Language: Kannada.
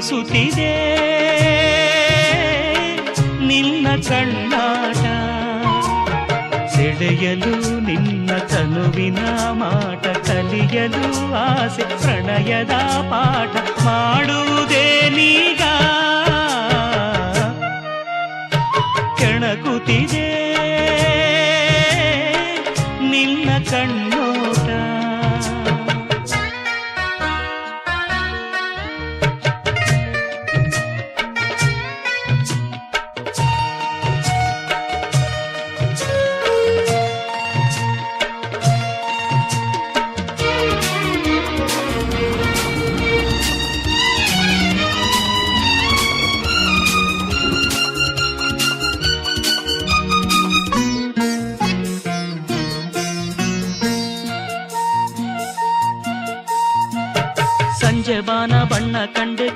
ಸುರಿಸುತ್ತಿದೆ ನಿನ್ನ ಕಣ್ಣಾಟ ಸೆಳೆಯಲು ನಿನ್ನ ತನುವಿನ ಮಾಟ, ಕಲಿಯಲು ಆಸೆ, ಪ್ರಣಯದ ಪಾಠ ಮಾಡುವುದೇ ನೀಗ. ಕೆಣಕುತ್ತಿದೆ. ನಿನ್ನ ಕಣ್ಣ சஞ்சபான பண்ண கண்டு